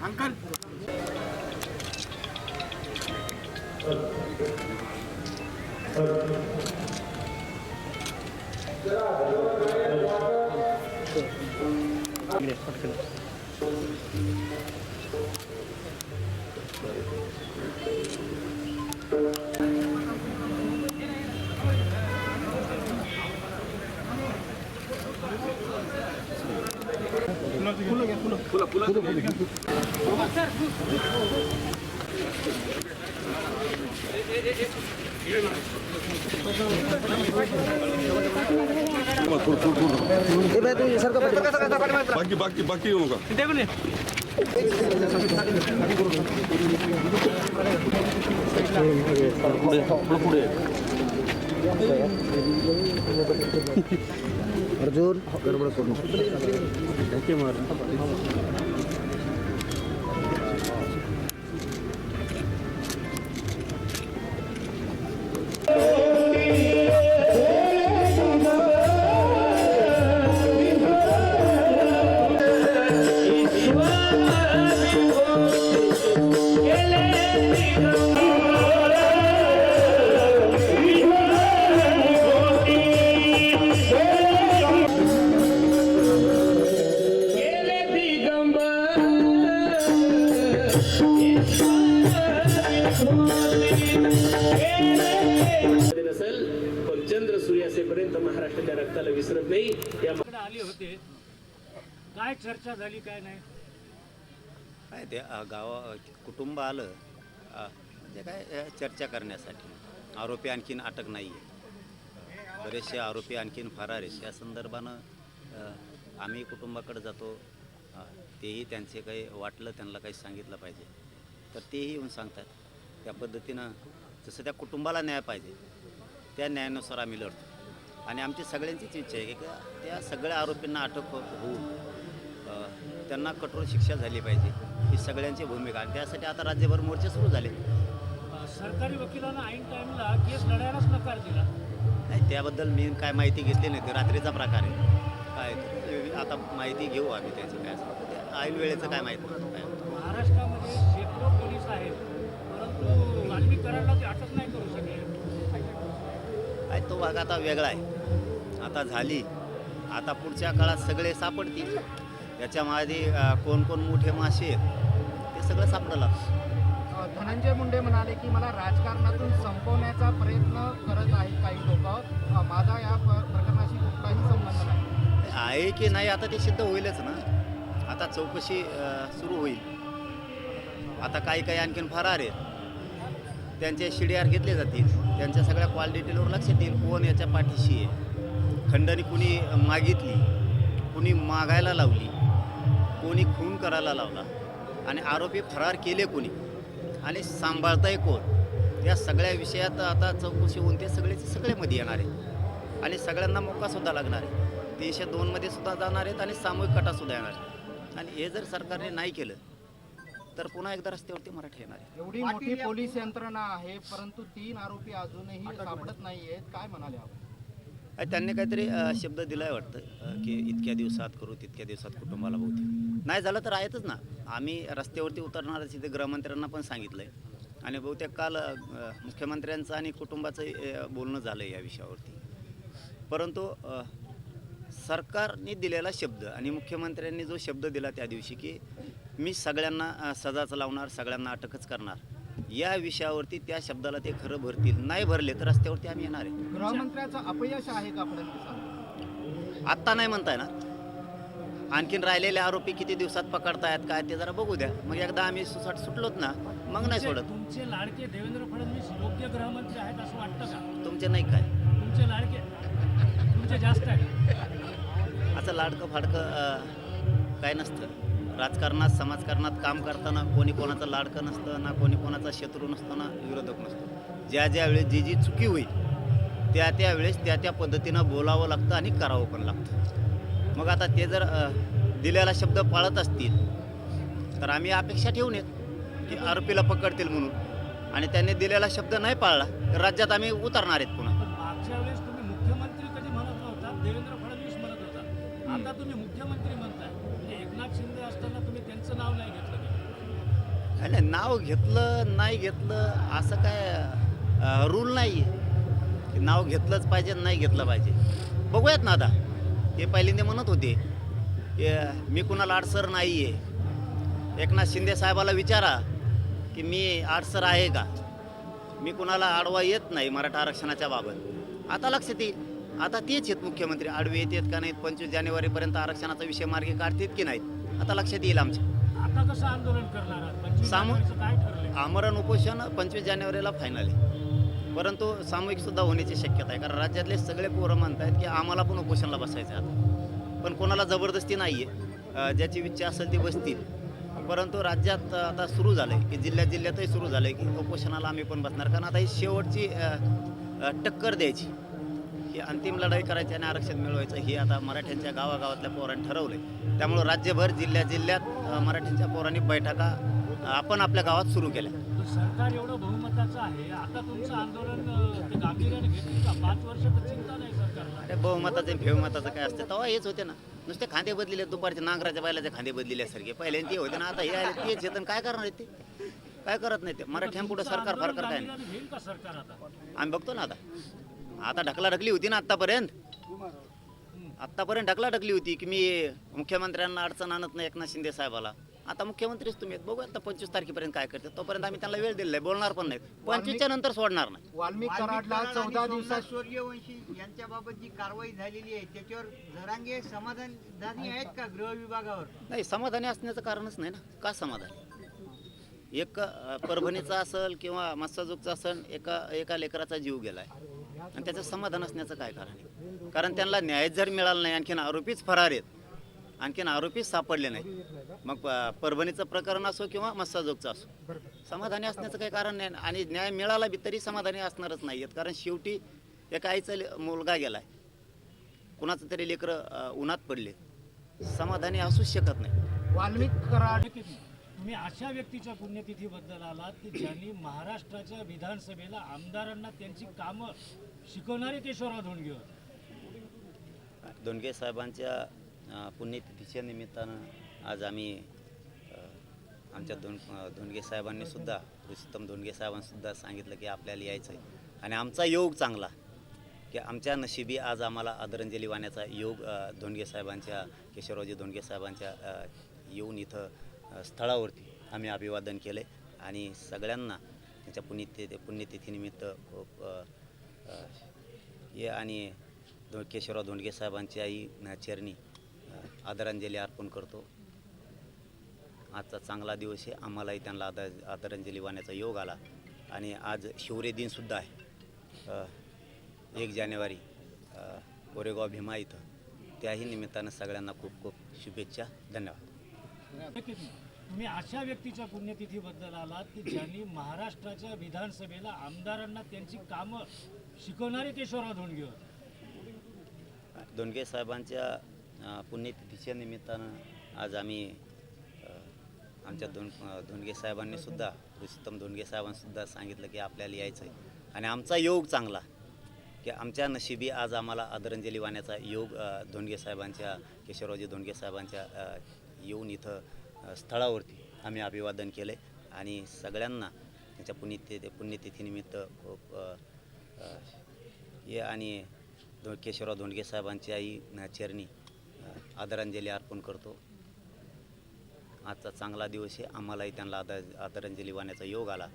안 깔. 그래, 그래. 콜라 콜라 콜라 콜라 콜라 콜라 करू नको. नसेल पण चंद्र सूर्य असेपर्यंत महाराष्ट्राच्या रक्ताला विसरत नाही या आले होते काय चर्चा झाली काय नाही? काय ते गावा कुटुंब आलं म्हणजे काय चर्चा करण्यासाठी. आरोपी आणखीन अटक नाही आहे बरेचसे आरोपी आणखीन फरार आहेत. या संदर्भानं आम्ही कुटुंबाकडे जातो. तेही त्यांचे काही वाटलं त्यांना काही सांगितलं पाहिजे. तर तेही येऊन सांगतात. त्या पद्धतीनं जसं त्या कुटुंबाला न्याय पाहिजे त्या न्यायानुसार आम्ही लढतो. आणि आमची सगळ्यांचीच इच्छा आहे की त्या सगळ्या आरोपींना अटक हो- होऊन त्यांना कठोर शिक्षा झाली पाहिजे ही सगळ्यांची भूमिका. आणि त्यासाठी आता राज्यभर मोर्चे सुरू झाले. सरकारी वकिलांना ऐन टाइमला केस लढायलाच नकार दिला. नाही त्याबद्दल मी काय माहिती घेतली नाही ते रात्रीचा प्रकार आहे. काय आता माहिती घेऊ आम्ही त्याची काय ऐन वेळेचं काय माहीत. महाराष्ट्रामध्ये शेकडो पोलीस आहेत परंतु ते अटक नाही करू शकले. काय तो भाग आता वेगळा आहे. आता झाली. आता पुढच्या काळात सगळे सापडतील. याच्यामध्ये कोण कोण मोठे मासे आहेत ते सगळं सापडलं. धनंजय मुंडे म्हणाले की मला राजकारणातून संपवण्याचा प्रयत्न करत आहेत काही लोक. माझा या प्रकरणाशी कुठलाही संबंध नाही. आहे की नाही आता ते सिद्ध होईलच ना. आता चौकशी सुरू होईल. आता काही काही आणखीन फरार आहेत. त्यांचे शिडीआर घेतले जातील. त्यांच्या सगळ्या कॉल डिटेलवर लक्षात येईल कोण याच्या पाठीशी आहे. खंडणी कुणी मागितली कुणी मागायला लावली. कोणी खून करायला लावला आणि आरोपी फरार केले कोणी आणि सांभाळताय कोण? या सगळ्या विषयात आता चौकशी होऊन ते सगळेचे सगळेमध्ये येणार आहे आणि सगळ्यांना मोकासुद्धा लागणार आहे. तीनशे दोनमध्ये सुद्धा जाणार आहेत आणि सामूहिक कटासुद्धा येणार आहे आणि हे जर सरकारने नाही केलं तर पुन्हा एकदा रस्त्यावरती मराठी येणार आहे एवढी मोठी पोलीस यंत्रणा आहे परंतु तीन आरोपी अजूनही सापडत आहेत काय म्हणाले आपण? त्यांनी काहीतरी शब्द दिलाय वाटतं की इतक्या दिवसात करू तितक्या दिवसात कुटुंबाला बहुते नाही झालं तर आहेतच ना. आम्ही रस्त्यावरती उतरणारच इथे गृहमंत्र्यांना पण सांगितलं आहे आणि बहुतेक काल मुख्यमंत्र्यांचं आणि कुटुंबाचं बोलणं झालं आहे या विषयावरती. परंतु सरकारने दिलेला शब्द आणि मुख्यमंत्र्यांनी जो शब्द दिला त्या दिवशी की मी सगळ्यांना सजाच लावणार सगळ्यांना अटकच करणार या विषयावरती त्या शब्दाला ते खरं भरतील. नाही भरले तर रस्त्यावरती आम्ही येणार आहे. गृहमंत्र्याचं अपयश आहे का फडणवीसांना आत्ता नाही म्हणताय ना? आणखीन राहिलेले आरोपी किती दिवसात पकडतायत काय ते जरा बघू द्या. मग एकदा आम्ही सुसाट सुटलोत ना मग नाही सोडत. तुमचे लाडके देवेंद्र फडणवीस योग्य गृहमंत्री आहेत असं वाटतं का? तुमचे नाही काय? तुमचे लाडके तुमचे जास्त आहेत. असं लाडकं फाडकं अं, काय नसतं. राजकारणात समाजकारणात काम करताना कोणी कोणाचं लाडकं नसतं ना कोणी कोणाचा शत्रू नसतं ना विरोधक नसतो. ज्या ज्या वेळेस जी जी चुकी होईल त्या त्या वेळेस त्या त्या पद्धतीनं बोलावं लागतं आणि करावं पण लागतं. मग आता ते जर दिलेला शब्द पाळत असतील तर आम्ही अपेक्षा ठेवून येत की आरोपीला पकडतील म्हणून. आणि त्यांनी दिलेला शब्द नाही पाळला तर राज्यात आम्ही उतरणार आहेत पुन्हा. तुम्ही मुख्यमंत्री कधी म्हणत नव्हता देवेंद्र फडणवीस म्हणत होता. आता तुम्ही मुख्यमंत्री म्हणता त्यांचं नाव नाही घेतलं नाही नाव घेतलं नाही घेतलं असं काय रूल नाही आहे की नाव घेतलंच पाहिजे नाही घेतलं पाहिजे. बघूयात ना आता. ते पहिल्यांदा म्हणत होते. की मी कुणाला आडसर नाही आहे एकनाथ शिंदे साहेबाला विचारा की मी आडसर आहे का? मी कुणाला आडवा येत नाही मराठा आरक्षणाच्या बाबत. आता लक्षात येईल आता तेच आहेत मुख्यमंत्री. आडवे येत आहेत का नाहीत? पंचवीस जानेवारीपर्यंत आरक्षणाचा विषय मार्गी काढतात की नाहीत? आता लक्षात येईल आमच्या. आता कसं आंदोलन करणार आहात? पंचवीस सामू- जानेवारीचं काय ठरलंय? आमरण उपोषण पंचवीस जानेवारीला फायनल आहे. परंतु सामूहिक सुद्धा होण्याची शक्यता आहे. कारण राज्यातले सगळे पोरं म्हणतात की आम्हाला पण उपोषणाला बसायचं आहे आता. पण कोणाला जबरदस्ती नाही आहे ज्याची इच्छा असेल ती बसतील. परंतु राज्यात आता सुरू झालं आहे की जिल्ह्यात जिल्ह्यातही सुरू झालं आहे की उपोषणाला आम्ही पण बसणार. कारण आता ही शेवटची टक्कर द्यायची. ही अंतिम लढाई करायची आणि आरक्षण मिळवायचं हे आता मराठ्यांच्या गावागावातल्या पोरांनी ठरवलं त्यामुळं राज्यभर जिल्ह्यात जिल्ह्यात मराठ्यांच्या पोरांनी बैठका आपण आपल्या गावात सुरू केल्या. सरकार एवढं बहुमताचं आहे. आता तुमचं आंदोलन अं, ते गांभीर्याने घेतील का? पाच वर्ष तर चिंता नाही सरकारला. अरे बहुमताचं फेवमताचं काय असतं? तेव्हा हेच होते ना. नुसते खांदे बदलेले दुपारचे नांगराच्या बैलाचे खांदे बदलेल्यासारखे पहिल्यांदा ते होते ना आता हे आले तेच येतं काय करणार ते? काय करत नाही ते? मराठ्यांपुढे सरकार फार करताय नाही आम्ही बघतो ना आता. आता ढकला ढकली होती ना आत्तापर्यंत? आत्तापर्यंत ढकला ढकली होती की मी मुख्यमंत्र्यांना अडचण आणत नाही एकनाथ शिंदे साहेबाला. आता मुख्यमंत्रीच तुम्ही. बघू आता पंचवीस तारखेपर्यंत काय करते तोपर्यंत आम्ही त्यांना वेळ दिलेला बोलणार पण नाही पंचवीसच्या नंतर सोडणार नाही. वाल्मिक कराडला चौदा दिवसात सूर्यवंशी यांच्याबाबत जी कारवाई झालेली आहे त्याच्यावर जरांगे आहेत का गृह विभागावर? नाही समाधानी असण्याचं कारणच नाही ना. का समाधानी? एक परभणीचा असेल किंवा मत्स्यजोगचा असेल एका एका लेकराचा जीव गेलाय. आणि त्याचं समाधान असण्याचं काय कारण आहे? कारण त्यांना न्याय जर मिळाला नाही आणखीन आरोपीच फरार आहेत. आणखीन आरोपीच सापडले नाही मग परभणीचं प्रकरण असो किंवा मत्स्यजोगचं असो समाधानी असण्याचं काही कारण नाही. आणि न्याय मिळाला बी तरी समाधानी असणारच नाही आहेत कारण शेवटी एका आईचा मुलगा मुलगा आहे कुणाचं तरी लेकरं उन्हात पडले. समाधानी असूच शकत नाही. वाल्मिक कराड तुम्ही अशा व्यक्तीच्या पुण्यतिथीबद्दल आलात की ज्यांनी महाराष्ट्राच्या विधानसभेला आमदारांना त्यांची कामं शिकवणारे केशवराव धोंडगे. होते साहेबांच्या पुण्यतिथीच्या निमित्तानं आज आम्ही आमच्या धोंड धोंडगे साहेबांनी सुद्धा रुस्तम धोंडगे साहेबांनीसुद्धा सांगितलं की आपल्याला यायचं आहे आणि आमचा योग चांगला की आमच्या नशिबी आज आम्हाला आदरांजली वाहण्याचा योग धोंडगे साहेबांच्या केशवरावजी धोंडगे साहेबांच्या येऊन इथं स्थळावरती आम्ही अभिवादन केलं आणि सगळ्यांना त्यांच्या पुण्यतिथी पुण्यतिथीनिमित्त खूप हे आणि केशवराव धोंडगे साहेबांची आई न चरणी आदरांजली अर्पण करतो. आजचा चांगला दिवस आहे. आम्हालाही त्यांना आदर आदरांजली वाहण्याचा योग आला. आणि आज शिवरे दिनसुद्धा आहे. एक जानेवारी कोरेगाव भीमा इथं. त्याही निमित्तानं सगळ्यांना खूप खूप शुभेच्छा. धन्यवाद. तुम्ही अशा व्यक्तीच्या पुण्यतिथीबद्दल आलात की ज्यांनी महाराष्ट्राच्या विधानसभेला आमदारांना त्यांची कामं शिकवणारे केशवराव धोंडगे होते साहेबांच्या पुण्यतिथीच्या निमित्तानं आज आम्ही आमच्या दोन धोंडगे साहेबांनी सुद्धा पुरुषोत्तम धोंडगे साहेबांनीसुद्धा सांगितलं की आपल्याला यायचं आहे आणि आमचा योग चांगला की आमच्या नशिबी आज आम्हाला आदरांजली वाहण्याचा योग धोंडगे साहेबांच्या केशवरावजी धोंडगे साहेबांच्या येऊन इथं स्थळावरती आम्ही अभिवादन केले आणि सगळ्यांना त्यांच्या पुण्यतिथी पुण्यतिथीनिमित्त खूप हे आणि केशवराव धोंडगे साहेबांची आई न चरणी आदरांजली अर्पण करतो. आजचा चांगला दिवस आहे. आम्हालाही त्यांना आदर आदरांजली वाहण्याचा योग आला.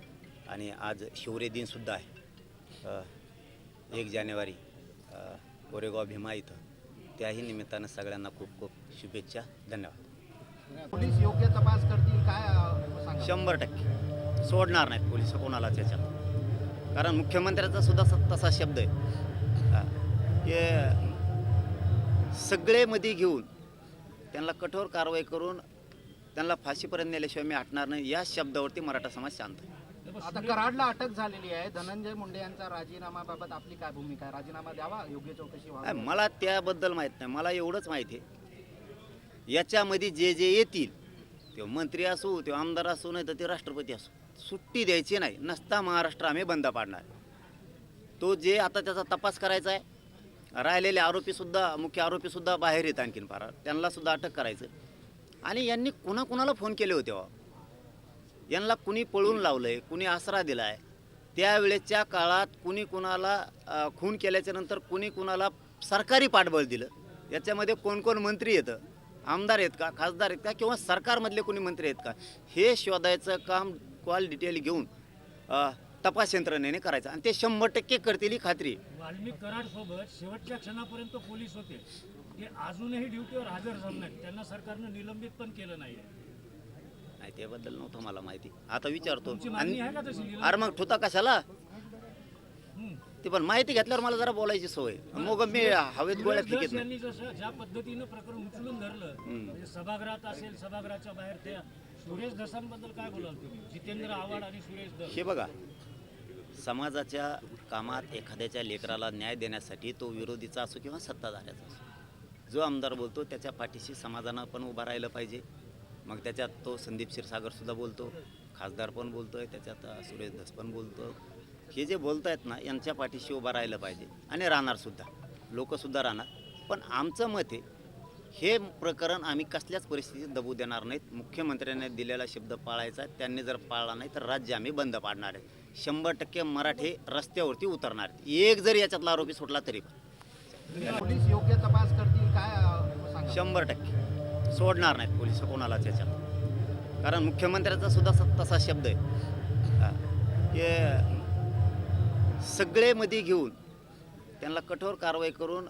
आणि आज शिवरे दिनसुद्धा आहे. एक जानेवारी कोरेगाव भीमा इथं. त्याही निमित्तानं सगळ्यांना खूप खूप शुभेच्छा. धन्यवाद. पोलीस योग्य तपास करतील काय शंभर टक्के. सोडणार नाहीत पोलीस. कोणाला त्याच्यात कारण मुख्यमंत्र्याचा सुद्धा स- तसा शब्द आहे. की सगळे मध्ये घेऊन त्यांना कठोर कारवाई करून त्यांना फाशीपर्यंत नेल्याशिवाय मी हटणार नाही. या शब्दावरती मराठा समाज शांत आहे. आता कराडला अटक झालेली आहे. धनंजय मुंडे यांचा राजीनामाबाबत आपली काय भूमिका आहे? राजीनामा द्यावा? योग्य चौकशी मला त्याबद्दल माहीत नाही. मला एवढंच माहिती आहे. याच्यामध्ये जे जे येतील त्यो मंत्री असो तो आमदार असो नाही तर ते राष्ट्रपती असो. सुट्टी द्यायची नाही. नसता महाराष्ट्र आम्ही बंद पाडणार. तो जे आता त्याचा तपास करायचा आहे राहिलेले आरोपीसुद्धा मुख्य आरोपीसुद्धा बाहेर येत आणखीन फार. त्यांनासुद्धा अटक करायचं. आणि यांनी कुणाकुणाला फोन केले होते हो? यांना कुणी पळून लावलंय कुणी आसरा दिलाय त्यावेळेच्या काळात कुणी कुणाला खून केल्याच्यानंतर कुणी कुणाला सरकारी पाठबळ दिलं? याच्यामध्ये कोण कोण मंत्री येतं? आमदार आहेत का खासदार आहेत का किंवा सरकारमधले कोणी मंत्री आहेत का हे शोधायचं काम कॉल डिटेल घेऊन तपास यंत्रणेने करायचं. आणि ते शंभर टक्के करतील ही खात्री. वाल्मिक कराड सोबत शेवटच्या क्षणापर्यंत पोलीस होते. ते अजूनही ड्युटीवर हजर झाले नाहीत. त्यांना सरकारनं निलंबित पण केलं नाहीये. नाही त्याबद्दल नव्हतं मला माहिती. आता विचारतो. आणि अरे मग ठुता कशाला. ते पण माहिती घेतल्यावर मला जरा बोलायची सवय. मग मी हवेत गोळ्या फेकीत नाही यांनी जसं ज्या पद्धतीनं प्रकरण उचलून धरलं म्हणजे सभागृहात असेल सभागृहाच्या बाहेर त्या सुरेश धसांबद्दल काय बोलाल तुम्ही? जितेंद्र आव्हाड आणि सुरेश धस हे बघा समाजाच्या कामात एखाद्याच्या लेकराला न्याय देण्यासाठी तो विरोधीचा असो किंवा सत्ताधाऱ्याचा असो जो आमदार बोलतो त्याच्या पाठीशी समाजानं पण उभा राहिलं पाहिजे. मग त्याच्यात तो संदीप क्षीरसागरसुद्धा बोलतो खासदार पण बोलतोय त्याच्यात अ, सुरेश धस पण बोलतो. हे जे बोलत आहेत ना यांच्या पाठीशी उभा राहिलं पाहिजे. आणि राहणारसुद्धा लोकसुद्धा राहणार. पण आमचं मत आहे हे प्रकरण आम्ही कसल्याच परिस्थितीत दबू देणार नाहीत. मुख्यमंत्र्यांनी दिलेला शब्द पाळायचा त्यांनी जर पाळला नाही तर राज्य आम्ही बंद पाडणार आहे. शंभर टक्के मराठे रस्त्यावरती उतरणार आहेत. एक जर याच्यातला आरोपी सुटला तरी पण. पोलीस योग्य तपास करतील काय शंभर टक्के. सोडणार नाहीत पोलीस कोणालाच याच्यात. कारण मुख्यमंत्र्याचा सुद्धा तसा शब्द आहे. की सगळे मध्ये घेऊन त्यांना कठोर कारवाई करून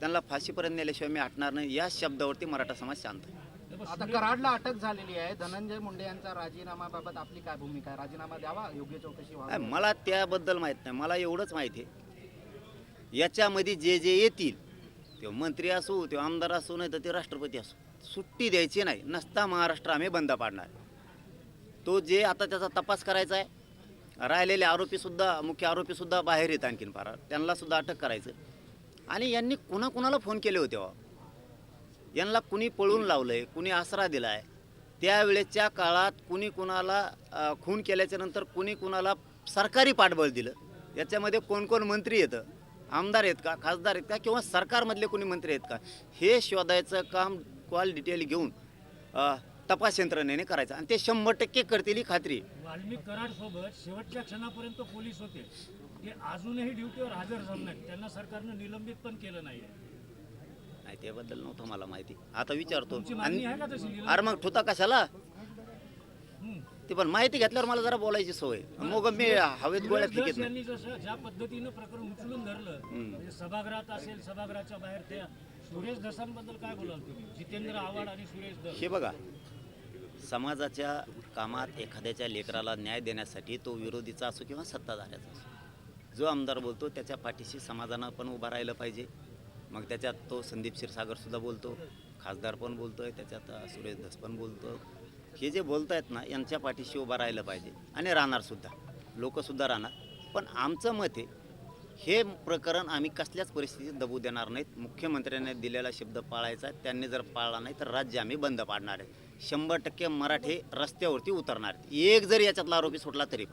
त्यांना फाशीपर्यंत नेल्याशिवाय मी हटणार नाही. या शब्दावरती मराठा समाज शांत आहे. आता कराडला अटक झालेली आहे. धनंजय मुंडे यांचा राजीनामाबाबत आपली काय भूमिका आहे? राजीनामा द्यावा? योग्य चौकशी व्हावी? मला त्याबद्दल माहीत नाही. मला एवढंच माहिती आहे. याच्यामध्ये जे जे येतील ते मंत्री असो ते आमदार असो नाही तर ते राष्ट्रपती असो सुट्टी द्यायची नाही. नसता महाराष्ट्र आम्ही बंद पाडणार. तो जे आता त्याचा तपास करायचा आहे राहिलेले आरोपीसुद्धा मुख्य आरोपीसुद्धा बाहेर येत आणखीन फार त्यांनासुद्धा अटक करायचं. आणि यांनी कुणाकुणाला फोन केले होते हो? यांना कुणी पळून लावलंय कुणी आसरा दिलाय त्यावेळेच्या काळात कुणी कुणाला खून केल्याच्यानंतर कुणी कुणाला सरकारी पाठबळ दिलं? याच्यामध्ये कोण कोण मंत्री येतं? आमदार आहेत का? खासदार आहेत का? किंवा सरकारमधले कोणी मंत्री आहेत का? हे शोधायचं काम कॉल डिटेल घेऊन तपास यंत्रणेने करायचं. आणि ते शंभर टक्के करतील ही खात्री. वाल्मिक कराड सोबत शेवटच्या क्षणापर्यंत पोलीस होते. ते अजूनही ड्युटीवर हजर झाले नाहीत. त्यांना सरकारनं निलंबित पण केलं नाहीये. नाही त्याबद्दल नव्हतं मला माहिती. आता विचारतो. तुमची मागणी आहे आणि का तशी अरे मग ठुता कशाला. ते पण माहिती घेतल्यावर मला जरा बोलायची सवय. मग मी हवेत गोळ्या सुरेश फेकीत धस नाही. यांनी जसं ज्या पद्धतीनं प्रकरण उचलून धरलं म्हणजे सभागृहात असेल सभागृहाच्या बाहेर त्या सुरेश धसांबद्दल काय बोलाल तुम्ही? जितेंद्र आव्हाड आणि सुरेश धस हे बघा. समाजाच्या कामात एखाद्याच्या लेकराला न्याय देण्यासाठी तो विरोधीचा असो किंवा सत्ताधाऱ्याचा असो जो आमदार बोलतो त्याच्या पाठीशी समाजानं पण उभा राहिलं पाहिजे. मग त्याच्यात तो संदीप क्षीरसागरसुद्धा बोलतो खासदार पण बोलतो आहे त्याच्यात सुरेश धस पण बोलतो. हे जे बोलत आहेत ना यांच्या पाठीशी उभा राहिलं पाहिजे. आणि राहणारसुद्धा लोकसुद्धा राहणार. पण आमचं मत आहे हे प्रकरण आम्ही कसल्याच परिस्थितीत दबू देणार नाहीत. मुख्यमंत्र्यांनी दिलेला शब्द पाळायचा त्यांनी जर पाळला नाही तर राज्य आम्ही बंद पाडणार आहे. शंभर टक्के मराठे रस्त्यावरती उतरणार आहेत. एक जर याच्यातला आरोपी सुटला तरी